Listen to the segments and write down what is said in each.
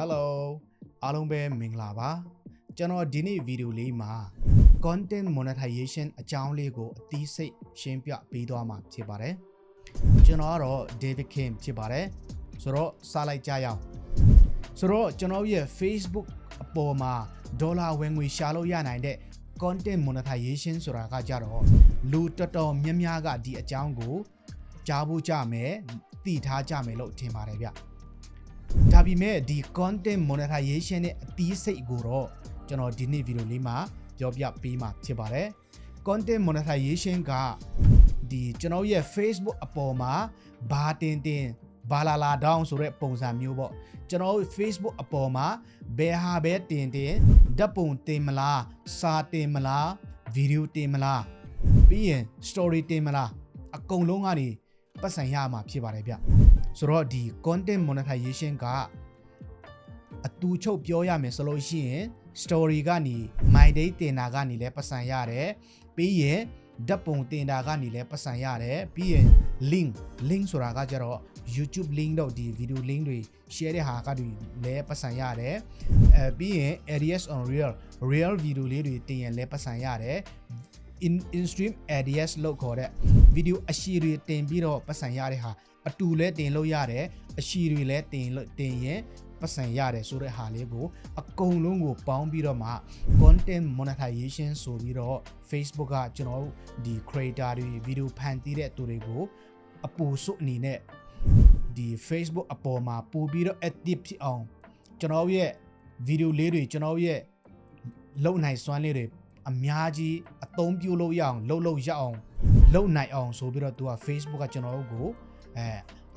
Hello အားလုံးပဲမင်္ဂလာပါကျွန်တော်ဒီနေ့ဗီဒီယိုလေးမှာ content monetization အကြောင်းလေးကိုအသေးစိတ်ရှင်းပြပေးသွားမှာဖြစ်ပါတယ်ကျွန်တော်ကတော့ David Kim ဖြစ်ပါတယ်ဆိုတော့စလိုက်ကြရအောင်ဆိုတော့ကျွန်တော်ရဲ့ Facebook အပေါ်မှာဒေါ်လာဝင်ငွေရှာလို့ရနိုင်တဲ့ content monetization ဆိုတာကကြတော့လူတော်တော်များများကဒီအကြောင်းကိုကြားဖို့ကြမယ်သိထားကြမယ်လို့ထင်ပါတယ်ဗျ ဒါပေမဲ့ဒီ content monetization နဲ့အသီးစိတ်ကိုတော့ကျွန်တော်ဒီနေ့ဗီဒီယိုလေးမှာပြောပြပေးမှာဖြစ်ပါတယ် content monetization ကဒီကျွန်တော်ရဲ့ Facebook အပေါ်မှာဘာတင်တင်ဘာလာလာဒေါင်းဆိုတဲ့ပုံစံမျိုးပေါ့ကျွန်တော် Facebook အပေါ်မှာဘယ်ဟာပဲတင်တင်ဓာတ်ပုံတင်မလားစာတင်မလားဗီဒီယိုတင်မလားပြီးရင် story တင်မလားအကုန်လုံးကနေပတ်စံရမှာဖြစ်ပါတယ်ဗျ ဆိုတော့ဒီ content monetization ကအတူချုပ်ပြောရမယ်ဆိုလို့ရှိရင် story ကနေ my day တင်တာကနေလည်းပတ်စံရတယ်ပြီးရင်ဓာတ်ပုံတင်တာကနေလည်းပတ်စံရတယ်ပြီးရင် link link ဆိုတာကကြတော့ YouTube link တော့ဒီ video link တွေ share တဲ့ဟာကတွေလည်းပတ်စံရတယ်အဲပြီးရင် ads on real real video လေးတွေတင်ရင်လည်းပတ်စံရတယ် in in stream ads လို့ခေါ်တဲ့ video အရှိတွေတင်ပြီးတော့ပတ်စံရတဲ့ဟာအတူလဲတင်လို့ရတယ်အရှိတွေလဲတင်လို့တင်ရင်ပတ်စံရတယ်ဆိုတဲ့ဟာလေးကိုအကုန်လုံးကိုပေါင်းပြီးတော့မှ content monetization ဆိုပြီးတော့ Facebook ကကျွန်တော်တို့ဒီ creator တွေ video ဖန်တီးတဲ့သူတွေကိုအပူစုအနေနဲ့ဒီ Facebook အပေါ်မှာပို့ပြီးတော့ active ဖြစ်အောင်ကျွန်တော်ရဲ့ video လေးတွေကျွန်တော်ရဲ့လုံနိုင်စွမ်းလေးတွေ အများကြီးအသုံးပြုလို့ရအောင်လှုပ်လို့ရအောင်လှုပ်နိုင်အောင်ဆိုပြီးတော့သူက Facebook ကကျွန်တော်တို့ကိုအဲ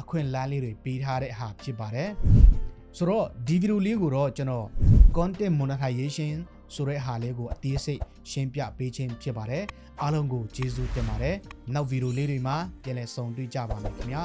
အခွင့်အလမ်းလေးတွေပေးထားတဲ့ဟာဖြစ်ပါတယ်ဆိုတော့ဒီဗီဒီယိုလေးကိုတော့ကျွန်တော် content monetization ဆိုတဲ့ဟာလေးကိုအသေးစိတ်ရှင်းပြပေးခြင်းဖြစ်ပါတယ်အားလုံးကိုကျေးဇူးတင်ပါတယ်နောက်ဗီဒီယိုလေးတွေမှာပြန်လည်ဆုံတွေ့ကြပါမယ်ခင်ဗျာ